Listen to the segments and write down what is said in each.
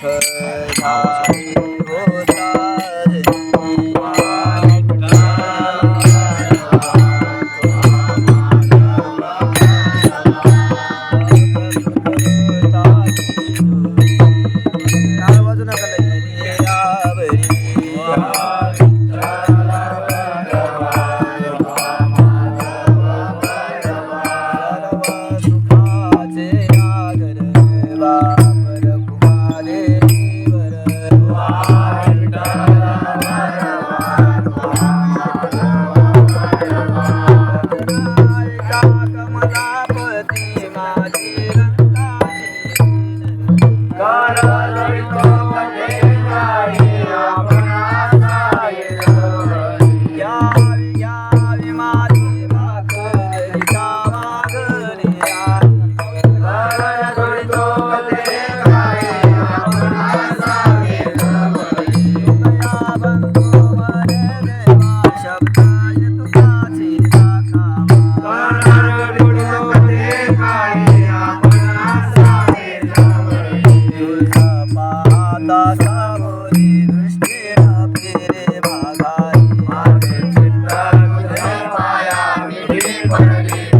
春暖 Hare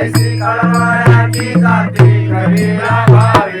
ऐसी कळवायची जाती करीला भावी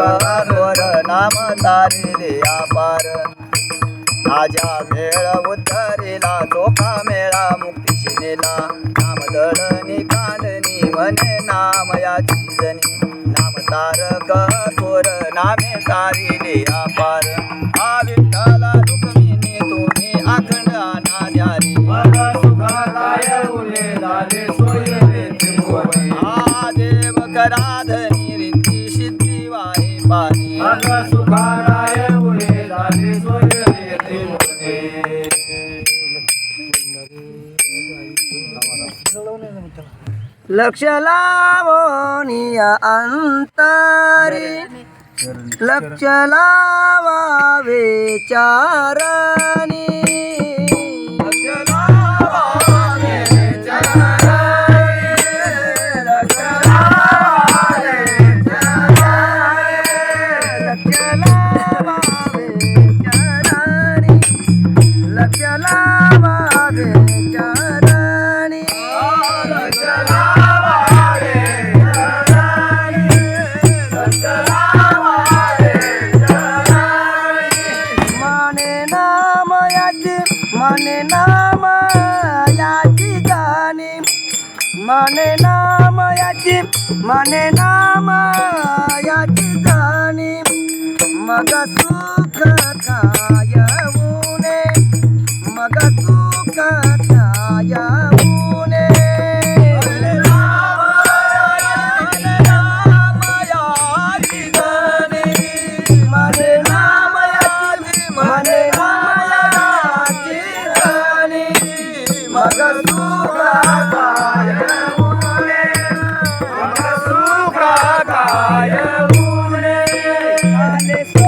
अंगावर नाम तारिले आपार. आजा मेळ उतरिला चोखा मेळा मुक्ती शिनेला नाम दळणी कालनी म्हणे नाम या चिजनी नाम तारक कोर नामे तारिले आपार. लक्ष लावोनिया अंतरी। लक्ष लावावे चारणी મને નામ યાદ જાની મગસુ Let's go.